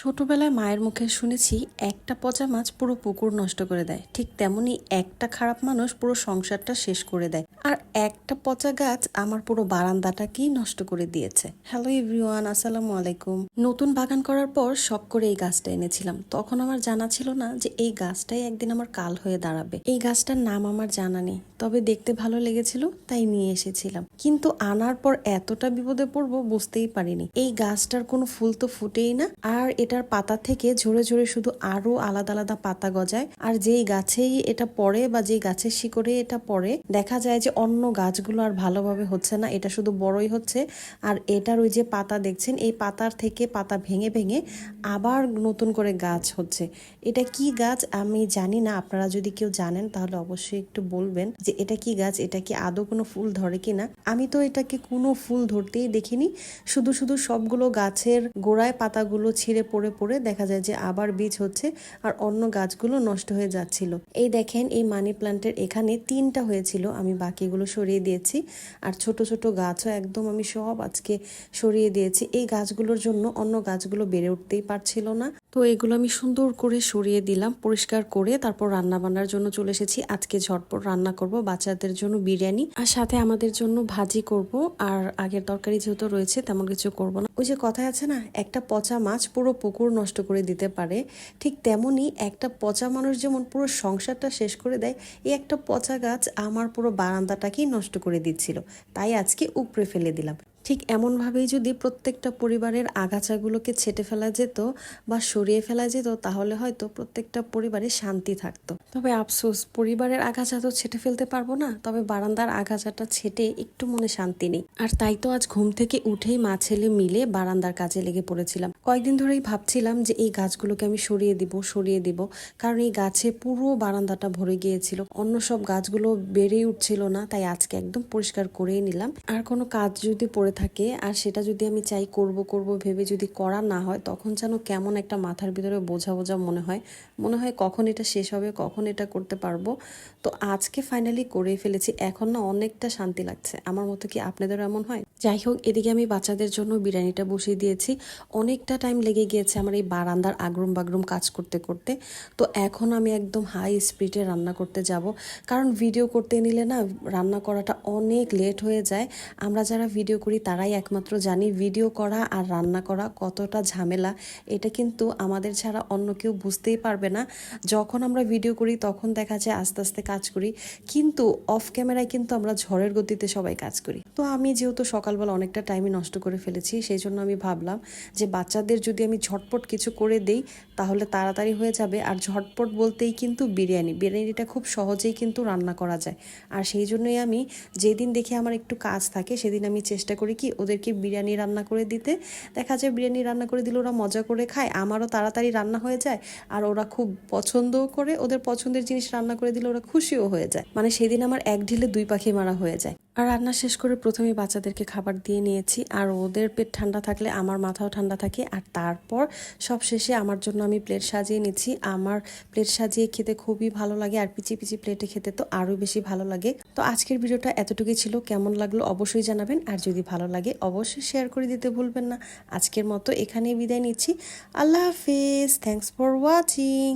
ছোটবেলায় মায়ের মুখে শুনেছি, একটা পচা মাছ পুরো পুকুর নষ্ট করে দেয়। ঠিক তেমনি একটা খারাপ মানুষ পুরো সংসারটা শেষ করে দেয়। আর একটা পচা গাছ আমার পুরো বারান্দাটাকেই নষ্ট করে দিয়েছে। হ্যালো এভরিওয়ান আসসালামু আলাইকুম। নতুন বাগান করার পর শখ করে এই গাছটা এনেছিলাম। তখন আমার জানা ছিল না যে এই গাছটাই একদিন আমার কাল হয়ে দাঁড়াবে। এই গাছটার নাম আমার জানা নেই, তবে দেখতে ভালো লেগেছিল, তাই নিয়ে এসেছিলাম। কিন্তু আনার পর এতটা বিপদে পড়ব বুঝতেই পারিনি। এই গাছটার কোনো ফুল তো ফুটেই না, আর এটার পাতা থেকে ঝরে ঝরে শুধু আরও আলাদা আলাদা পাতা গজায়। আর যেই গাছেই এটা পড়ে বা যেই গাছের শিকড়ে এটা পড়ে, দেখা যায় যে অন্য গাছগুলো আর ভালোভাবে হচ্ছে না, এটা শুধু বড়ই হচ্ছে। আর এটার ওই যে পাতা দেখছেন, এই পাতার থেকে পাতা ভেঙে ভেঙে আবার নতুন করে গাছ হচ্ছে। এটা কি গাছ আমি জানি না, আপনারা যদি কেউ জানেন তাহলে অবশ্যই একটু বলবেন যে এটা কি গাছ, এটা কি আদৌ কোনো ফুল ধরে কিনা। আমি তো এটাকে কোনো ফুল ধরতেই দেখিনি, শুধু শুধু সবগুলো গাছের গোড়ায় পাতাগুলো ছিঁড়ে পড়ে পড়ে পড়ে দেখা যায় যে আবার বীজ হচ্ছে আর অন্য গাছগুলো নষ্ট হয়ে যাচ্ছিল। এই দেখেন, এই মানি প্ল্যান্টের এখানে তিনটা হয়েছিল, আমি বাকিগুলো সরিয়ে দিয়েছি। আর ছোট ছোট গাছও একদম আমি সব আজকে সরিয়ে দিয়েছি। এই গাছগুলোর জন্য অন্য গাছগুলো বেড়ে উঠতেই পারছিল না। তো এগুলো আমি সুন্দর করে সরিয়ে দিলাম, পরিষ্কার করে তারপর রান্না বান্নার জন্য চলে এসেছি। আজকে ঝটপট রান্না করব, বাচ্চাদের জন্য বিরিয়ানি আর সাথে আমাদের জন্য ভাজি করব। আর আগের তরকারি যেহেতু রয়েছে, তেমন কিছু করব না। ওই যে কথায় আছে না, একটা পচা মাছ পুরো পুকুর নষ্ট করে দিতে পারে, ঠিক তেমনই একটা পচা মানুষ যেমন পুরো সংসারটা শেষ করে দেয়, এই একটা পচা গাছ আমার পুরো বারান্দাটাকেই নষ্ট করে দিচ্ছিল। তাই আজকে উপড়ে ফেলে দিলাম। ঠিক এমনভাবেই যদি প্রত্যেকটা পরিবারের আগাছাগুলোকে ছেটে ফেলা যেত বা সরিয়ে ফেলা যেত, তাহলে হয়তো প্রত্যেকটা পরিবারে শান্তি থাকতো। তবে আফসোস, পরিবারের আগাছা তো ছেটে ফেলতে পারব না, তবে বারান্দার আগাছাটা ছেটে একটু মনে শান্তি নেই। আর তাই তো আজ ঘুম থেকে উঠেই মা ছেলে মিলে বারান্দার কাজে লেগে পড়েছিলাম। কয়েকদিন ধরেই ভাবছিলাম যে এই গাছগুলোকে আমি সরিয়ে দিব সরিয়ে দিব, কারণ এই গাছে পুরো বারান্দাটা ভরে গিয়েছিল। অন্য সব গাছগুলো বেড়েই উঠছিল না, তাই আজকে একদম পরিষ্কার করেই নিলাম। আর কোনো কাজ যদি পড়ে থাকে আর সেটা যদি আমি চাই করব করব, ভেবে যদি করা না হয়, তখন যেন কেমন একটা মাথার ভিতরে বোঝা বোঝা মনে হয়। মনে হয় কখন এটা শেষ হবে, কখন এটা করতে পারব। তো আজকে ফাইনালি করে ফেলেছি। এখন না অনেকটা শান্তি লাগছে। আমার মতো কি আপনাদেরও এমন হয়? যাই হোক এদিকে আমি বাচ্চাদের জন্য বিরিয়ানিটা বসিয়ে দিয়েছি। অনেকটা টাইম লেগে গিয়েছে আমার এই বারান্দার আগরুম বাগরুম কাজ করতে করতে। তো এখন আমি একদম হাই স্পিডে রান্না করতে যাব। কারণ ভিডিও করতে নিলে না, রান্না করাটা অনেক লেট হয়ে যায়। আমরা যারা ভিডিও করি, তারাই একমাত্র জানি ভিডিও করা আর রান্না করা কতটা ঝামেলা। এটা কিন্তু আমাদের ছাড়া অন্য কেউ বুঝতেই পারবে না। যখন আমরা ভিডিও করি, তখন দেখা যায় আস্তে আস্তে কাজ করি। কিন্তু অফ ক্যামেরায় কিন্তু আমরা ঝড়ের গতিতে সবাই কাজ করি। তো আমি যেহেতু সকালবেলা অনেকটা টাইমই নষ্ট করে ফেলেছি, সেই জন্য আমি ভাবলাম যে বাচ্চাদের যদি আমি ঝটপট কিছু করে দেই, তাহলে তাড়াতাড়ি হয়ে যাবে। আর ঝটপট বলতেই কিন্তু বিরিয়ানি। বিরিয়ানিটা খুব সহজেই কিন্তু রান্না করা যায়। আর সেই জন্যই আমি যেদিন দেখে আমার একটু কাজ থাকে, সেদিন আমি চেষ্টা করি কি ওদেরকে বিরিয়ানি রান্না করে দিতে। দেখা যায় বিরিয়ানি রান্না করে দিলে ওরা মজা করে খায়, আমারও তাড়াতাড়ি রান্না হয়ে যায়, আর ওরা খুব পছন্দও করে, ওদের পছন্দের জিনিস রান্না করে দিলে ওরা খুশিও হয়ে যায়। মানে সেদিন আমার এক ঢিলে দুই পাখি মারা হয়ে যায়। আর রান্না শেষ করে প্রথমে বাচ্চাদেরকে খাবার দিয়ে নিয়েছি। আর ওদের পেট ঠান্ডা থাকলে আমার মাথাও ঠান্ডা থাকে। আর তারপর সব শেষে আমার জন্য আমি প্লেট সাজিয়ে নিচ্ছি। আমার প্লেট সাজিয়ে খেতে খুবই ভালো লাগে। আর পিচি পিচি প্লেটে খেতে তো আরও বেশি ভালো লাগে। তো আজকের ভিডিওটা এতটুকুই ছিল। কেমন লাগল অবশ্যই জানাবেন। আর যদি ভালো লাগে অবশ্যই শেয়ার করে দিতে ভুলবেন না। আজকের মতো এখানেই বিদায় নিচ্ছি। আল্লাহ হাফিজ। Thanks for watching